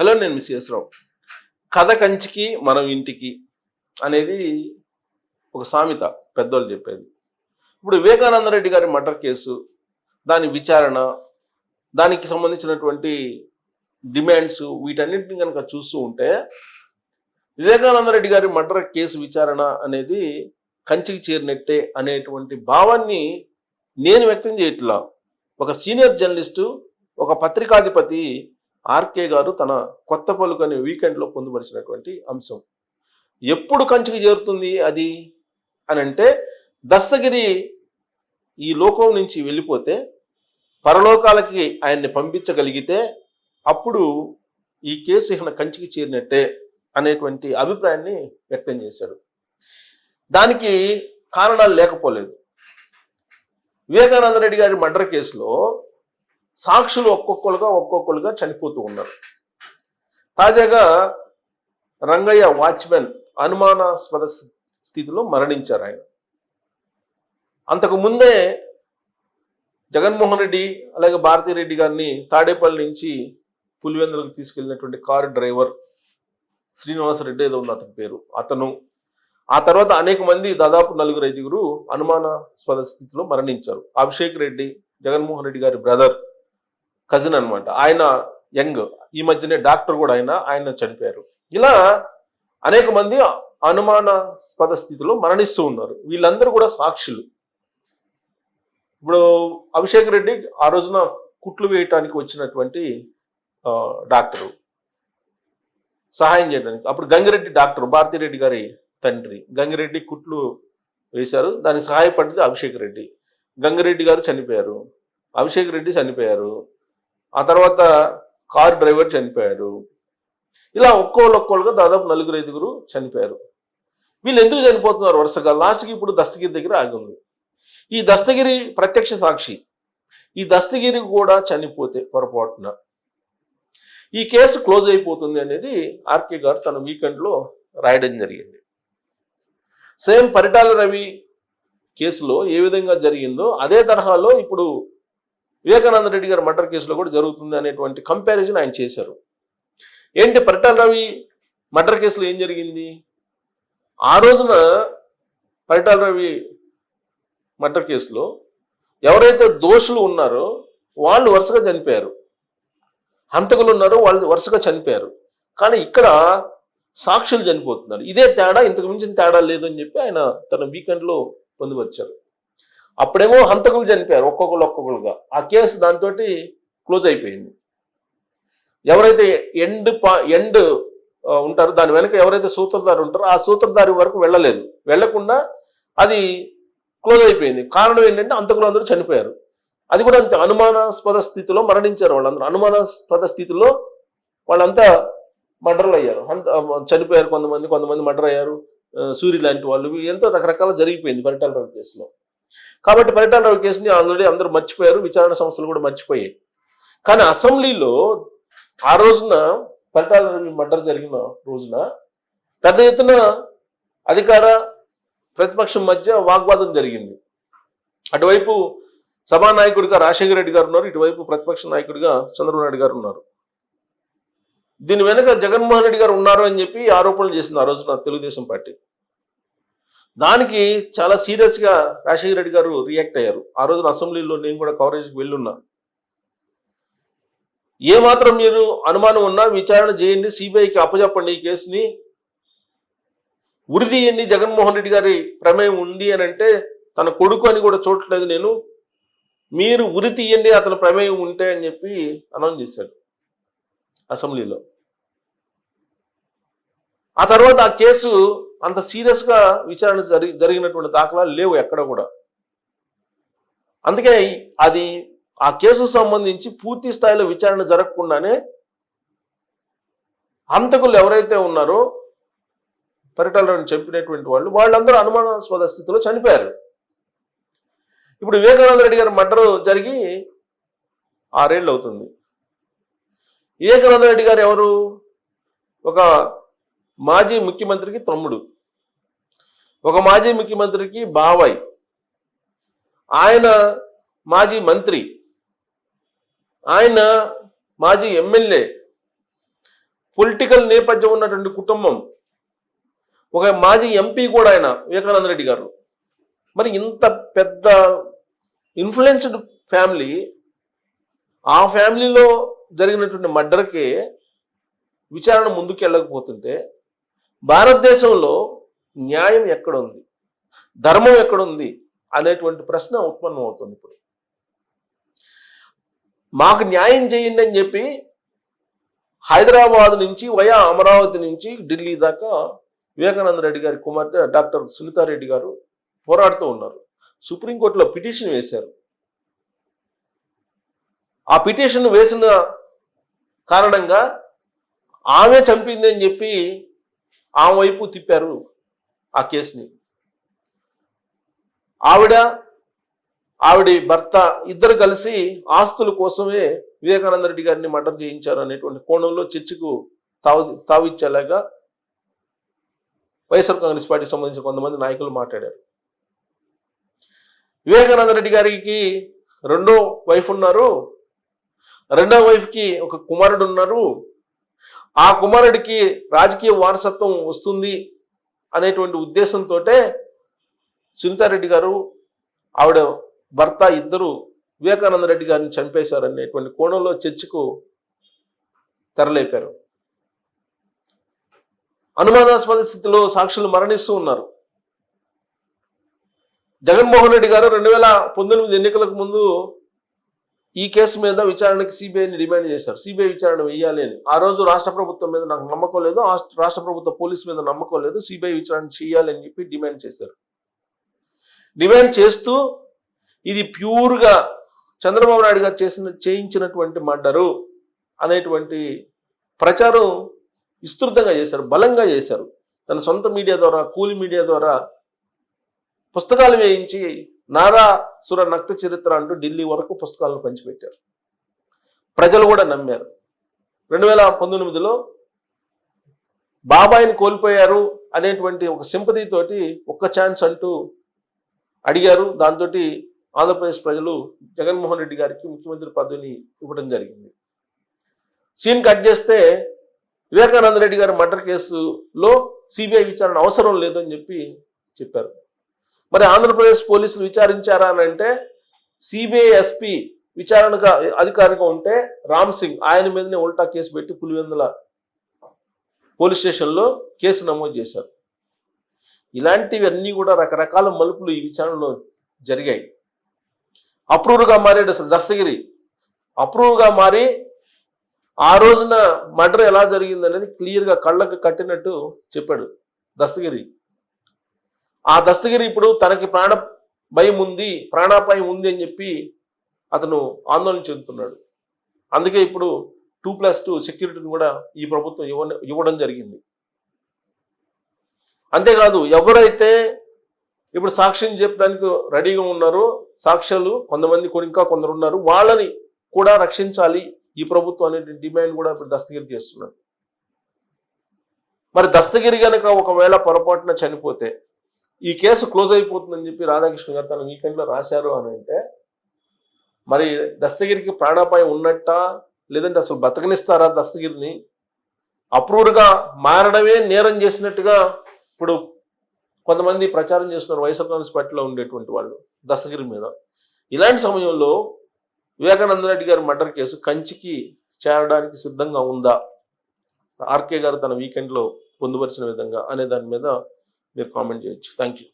Hello నేను miss రావు కథ కంచికి మనం ఇంటికి అనేది ఒక సామెత పెద్దోళ్ళు చెప్పేది. ఇప్పుడు వివేకానంద రెడ్డి గారి మర్డర్ కేసు దాని విచారణ దానికి సంబంధించినటువంటి డిమాండ్స్ వీటన్నిటిని కనుక చూస్తూ ఉంటే వివేకానంద రెడ్డి గారి మర్డర్ కేసు విచారణ అనేది కంచికి చేరినట్టే అనేటువంటి భావాన్ని నేను వ్యక్తం చేయట్లా. ఒక సీనియర్ జర్నలిస్టు ఒక పత్రికాధిపతి ఆర్కే గారు తన కొత్త పలుకని వీకెండ్లో పొందుపరిచినటువంటి అంశం. ఎప్పుడు కంచికి చేరుతుంది అది? అని అంటే దస్తగిరి ఈ లోకం నుంచి వెళ్ళిపోతే పరలోకాలకి ఆయన్ని పంపించగలిగితే అప్పుడు ఈ కేసు ఇహన కంచికి చేరినట్టే అనేటువంటి అభిప్రాయాన్ని వ్యక్తం చేశాడు. దానికి కారణాలు లేకపోలేదు. వివేకానంద రెడ్డి గారి మర్డర్ కేసులో సాక్షులు ఒక్కొక్కరుగా ఒక్కొక్కరుగా చనిపోతూ ఉన్నారు. తాజాగా రంగయ్య వాచ్మెన్ అనుమానాస్పద స్థితిలో మరణించారు ఆయన. అంతకు ముందే జగన్మోహన్ రెడ్డి అలాగే భారతీ రెడ్డి గారిని తాడేపల్లి నుంచి పులివెందులకు తీసుకెళ్ళినటువంటి కారు డ్రైవర్ శ్రీనివాసరెడ్డి ఏదో ఉంది అతని పేరు. అతను ఆ తర్వాత అనేక మంది దాదాపు నలుగురు ఐదుగురు అనుమానాస్పద స్థితిలో మరణించారు. అభిషేక్ రెడ్డి జగన్మోహన్ రెడ్డి గారి బ్రదర్ కజిన్ అనమాట ఆయన యంగ్. ఈ మధ్యనే డాక్టర్ కూడా ఆయన ఆయన చనిపోయారు. ఇలా అనేక మంది అనుమానాస్పద స్థితిలో మరణిస్తూ ఉన్నారు. వీళ్ళందరూ కూడా సాక్షులు. ఇప్పుడు అభిషేక్ రెడ్డి ఆ రోజున కుట్లు వేయటానికి వచ్చినటువంటి డాక్టరు. సహాయం చేయడానికి. అప్పుడు గంగిరెడ్డి డాక్టర్ భారతిరెడ్డి గారి తండ్రి. గంగిరెడ్డి కుట్లు వేశారు. దానికి సహాయపడ్డది అభిషేక్ రెడ్డి. గంగిరెడ్డి గారు చనిపోయారు. అభిషేక్ రెడ్డి చనిపోయారు. ఆ తర్వాత కార్ డ్రైవర్ చనిపోయారు ఇలా ఒక్కోళ్ళు ఒక్కోళ్ళుగా దాదాపు నలుగురు ఐదుగురు చనిపోయారు. వీళ్ళు ఎందుకు చనిపోతున్నారు? వరుసగా లాస్ట్కి ఇప్పుడు దస్తగిరి దగ్గర ఆగి ఉంది. ఈ దస్తగిరి ప్రత్యక్ష సాక్షి. ఈ దస్తగిరి కూడా చనిపోతే పొరపాటున. ఈ కేసు క్లోజ్ అయిపోతుంది అనేది ఆర్కే గారు తన వీకెండ్లో రాయడం జరిగింది. సేమ్ పరిటాల రవి కేసులో ఏ విధంగా జరిగిందో అదే తరహాలో ఇప్పుడు వివేకానంద రెడ్డి గారి మర్డర్ కేసులో కూడా జరుగుతుంది అనేటువంటి కంపారిజన్ ఆయన చేశారు. ఏంటి పరిటాల రవి మర్డర్ కేసులో ఏం జరిగింది? ఆ రోజున పరిటాల రవి మర్డర్ కేసులో ఎవరైతే దోషులు ఉన్నారో వాళ్ళు వరుసగా చనిపోయారు. హంతకులు ఉన్నారో వాళ్ళు వరుసగా చనిపోయారు. కానీ ఇక్కడ సాక్షులు చనిపోతున్నారు. ఇదే తేడా ఇంతకు మించిన తేడా లేదు అని చెప్పి ఆయన తన వీకెండ్లో పొందుపరిచారు. అప్పుడేమో హంతకులు చనిపోయారు ఒక్కొక్కరు ఒక్కొక్కరుగా ఆ కేసు దాంతో క్లోజ్ అయిపోయింది. ఎవరైతే ఎండ్ పా ఎండ్ ఉంటారో దాని వెనుక ఎవరైతే సూత్రధారి ఉంటారో ఆ సూత్రధారి వరకు వెళ్ళలేదు. వెళ్ళకుండా అది క్లోజ్ అయిపోయింది. కారణం ఏంటంటే అంతకులు అందరూ చనిపోయారు. అది కూడా అంతే అనుమానాస్పద స్థితిలో మరణించారు వాళ్ళందరూ. అనుమానాస్పద స్థితిలో వాళ్ళంతా మర్డర్లు అయ్యారు అంత చనిపోయారు కొంతమంది కొంతమంది మర్డర్ అయ్యారు సూర్య లాంటి వాళ్ళు ఎంతో రకరకాల జరిగిపోయింది పరిటాల రావు కేసులో. కాబట్టి పరిటాల రావు కేసుని ఆల్రెడీ అందరూ మర్చిపోయారు విచారణ సంస్థలు కూడా మర్చిపోయాయి. కానీ అసెంబ్లీలో ఆ రోజున పరిటాల రవి మర్డర్ జరిగిన రోజున పెద్ద ఎత్తున అధికార ప్రతిపక్షం మధ్య వాగ్వాదం జరిగింది. అటువైపు సభానాయకుడిగా రాజశేఖర రెడ్డి గారు ఉన్నారు ఇటువైపు ప్రతిపక్ష నాయకుడిగా చంద్రబాబు నాయుడు గారు ఉన్నారు. దీని వెనుక జగన్మోహన్ రెడ్డి గారు ఉన్నారు అని చెప్పి ఆరోపణలు చేసింది ఆ రోజున తెలుగుదేశం పార్టీ. దానికి చాలా సీరియస్గా రాజశేఖర రెడ్డి గారు రియాక్ట్ అయ్యారు. ఆ రోజున అసెంబ్లీలో నేను కూడా కవరేజ్కి వెళ్ళున్నా. ఏ మాత్రం మీరు అనుమానం ఉన్నా విచారణ చేయండి సిబిఐకి అప్పచెప్పండి ఈ కేసుని. ఉరి తీయండి జగన్మోహన్ రెడ్డి గారి ప్రమేయం ఉంది అని అంటే తన కొడుకు అని కూడా చూడట్లేదు నేను. మీరు ఉరి తీయండి అతని ప్రమేయం ఉంటే అని చెప్పి అనౌన్స్ చేశాడు అసెంబ్లీలో. ఆ తర్వాత ఆ కేసు అంత సీరియస్గా విచారణ జరి జరిగినటువంటి దాఖలాలు లేవు ఎక్కడ కూడా. అందుకే అది ఆ కేసుకు సంబంధించి పూర్తి స్థాయిలో విచారణ జరగకుండానే హంతకులు ఎవరైతే ఉన్నారో పరిటాలను చంపినటువంటి వాళ్ళు వాళ్ళందరూ అనుమానాస్పద స్థితిలో చనిపోయారు. ఇప్పుడు వివేకానంద రెడ్డి గారి మర్డర్ జరిగి ఆరేళ్ళు అవుతుంది వివేకానంద రెడ్డి గారు ఎవరు? ఒక మాజీ ముఖ్యమంత్రికి తమ్ముడు. ఒక మాజీ ముఖ్యమంత్రికి బాబాయ్ ఆయన మాజీ మంత్రి. ఆయన మాజీ ఎమ్మెల్యే. పొలిటికల్ నేపథ్యం ఉన్నటువంటి కుటుంబం. ఒక మాజీ ఎంపీ కూడా ఆయన వివేకానంద రెడ్డి గారు. మరి ఇంత పెద్ద ఇన్ఫ్లుయెన్స్డ్ ఫ్యామిలీ ఆ ఫ్యామిలీలో జరిగినటువంటి మర్డర్కి విచారణ ముందుకు వెళ్ళకపోతుంటే భారతదేశంలో న్యాయం ఎక్కడ ఉంది ధర్మం ఎక్కడ ఉంది అనేటువంటి ప్రశ్న ఉత్పన్నం అవుతుంది ఇప్పుడు. మాకు న్యాయం చేయండి అని చెప్పి హైదరాబాద్ నుంచి వయా అమరావతి నుంచి ఢిల్లీ దాకా వివేకానంద రెడ్డి గారి కుమార్తె డాక్టర్ సునీతారెడ్డి గారు పోరాడుతూ ఉన్నారు. సుప్రీంకోర్టులో పిటిషన్ వేశారు. ఆ పిటిషన్ వేసిన కారణంగా ఆమె చంపింది అని చెప్పి ఆమె వైపు తిప్పారు ఆ కేసుని. ఆవిడ ఆవిడ భర్త ఇద్దరు కలిసి ఆస్తుల కోసమే వివేకానంద రెడ్డి గారిని మర్డర్ చేయించారు అనేటువంటి కోణంలో చర్చకు తావు తావిచ్చేలాగా వైఎస్ఆర్ కాంగ్రెస్ పార్టీకి సంబంధించిన కొంతమంది నాయకులు మాట్లాడారు. వివేకానంద రెడ్డి గారికి రెండో వైఫ్ ఉన్నారు. రెండో వైఫ్కి ఒక కుమారుడు ఉన్నారు. ఆ కుమారుడికి రాజకీయ వారసత్వం వస్తుంది అనేటువంటి ఉద్దేశంతో సునీతారెడ్డి గారు ఆవిడ భర్త ఇద్దరు వివేకానంద రెడ్డి గారిని చంపేశారు అనేటువంటి కోణంలో చర్చకు తెరలేపారు. అనుమానాస్పద స్థితిలో సాక్షులు మరణిస్తూ ఉన్నారు. జగన్మోహన్ రెడ్డి గారు రెండు వేల పంతొమ్మిది ఎన్నికలకు ముందు ఈ కేసు మీద విచారణకి సిబిఐని డిమాండ్ చేశారు. సిబిఐ విచారణ వేయాలి అని. ఆ రోజు రాష్ట్ర ప్రభుత్వం మీద నాకు నమ్మకం లేదు. రాష్ట్ర ప్రభుత్వ పోలీసు మీద నమ్మకం లేదు. సిబిఐ విచారణ చేయాలి అని చెప్పి డిమాండ్ చేశారు. డిమాండ్ చేస్తూ ఇది ప్యూర్గా చంద్రబాబు నాయుడు గారు చేసిన చేయించినటువంటి మర్డరు అనేటువంటి ప్రచారం విస్తృతంగా చేశారు. బలంగా చేశారు. తన సొంత మీడియా ద్వారా కూలి మీడియా ద్వారా పుస్తకాలు వేయించి నారాసుర నక్త చరిత్ర అంటూ ఢిల్లీ వరకు పుస్తకాలను పంచిపెట్టారు. ప్రజలు కూడా నమ్మారు. రెండు వేల పంతొమ్మిదిలో బాబాయిని కోల్పోయారు అనేటువంటి ఒక సింపతి తోటి ఒక్క ఛాన్స్ అంటూ అడిగారు. దాంతో ఆంధ్రప్రదేశ్ ప్రజలు జగన్మోహన్ రెడ్డి గారికి ముఖ్యమంత్రి పదవిని ఇవ్వడం జరిగింది. సీన్ కట్ చేస్తే వివేకానంద రెడ్డి గారి మర్డర్ కేసులో సిబిఐ విచారణ అవసరం లేదని చెప్పి చెప్పారు. మరి ఆంధ్రప్రదేశ్ పోలీసులు విచారించారా అని అంటే సిబిఐ ఎస్పీ విచారణగా అధికారిగా ఉంటే రామ్ సింగ్ ఆయన మీదనే ఉల్టా కేసు పెట్టి పులివెందుల పోలీస్ స్టేషన్లో కేసు నమోదు చేశారు. ఇలాంటివన్నీ కూడా రకరకాల మలుపులు ఈ విచారణలో జరిగాయి. అప్రూవ్గా మారాడు అసలు దస్తగిరి. అప్రూవ్గా మారి ఆ రోజున మర్డర్ ఎలా జరిగింది అనేది క్లియర్గా కళ్ళకు కట్టినట్టు చెప్పాడు దస్తగిరి. ఆ దస్తగిరి ఇప్పుడు తనకి ప్రాణ భయం ఉంది ప్రాణాపాయం ఉంది అని చెప్పి అతను ఆందోళన చెందుతున్నాడు. అందుకే ఇప్పుడు టూ ప్లస్ టూ సెక్యూరిటీని కూడా ఈ ప్రభుత్వం ఇవ్వ ఇవ్వడం జరిగింది. అంతేకాదు ఎవరైతే ఇప్పుడు సాక్ష్యం చెప్పడానికి రెడీగా ఉన్నారో సాక్ష్యాలు కొంతమంది ఇంకా కొందరు ఉన్నారు వాళ్ళని కూడా రక్షించాలి. ఈ ప్రభుత్వం అనే డిమాండ్ కూడా ఇప్పుడు దస్తగిరి చేస్తున్నాడు మరి దస్తగిరి కనుక ఒకవేళ పొరపాటున చనిపోతే ఈ కేసు క్లోజ్ అయిపోతుందని చెప్పి రాధాకృష్ణ గారు తన వీకెండ్లో రాశారు అని అంటే మరి దస్తగిరికి ప్రాణాపాయం ఉన్నట్ట? లేదంటే అసలు బతకనిస్తారా దస్తగిరిని? అప్రూవ్డ్గా మారడమే నేరం చేసినట్టుగా ఇప్పుడు కొంతమంది ప్రచారం చేస్తున్నారు వైఎస్ఆర్ కాంగ్రెస్ పార్టీలో ఉండేటువంటి వాళ్ళు దస్తగిరి మీద. ఇలాంటి సమయంలో వివేకానంద రెడ్డి గారి మర్డర్ కేసు కంచికి చేరడానికి సిద్ధంగా ఉందా? ఆర్కే గారు తన వీకెండ్లో పొందుపరిచిన విధంగా అనే దాని మీద మీరు కామెంట్ చేయొచ్చు థ్యాంక్ యూ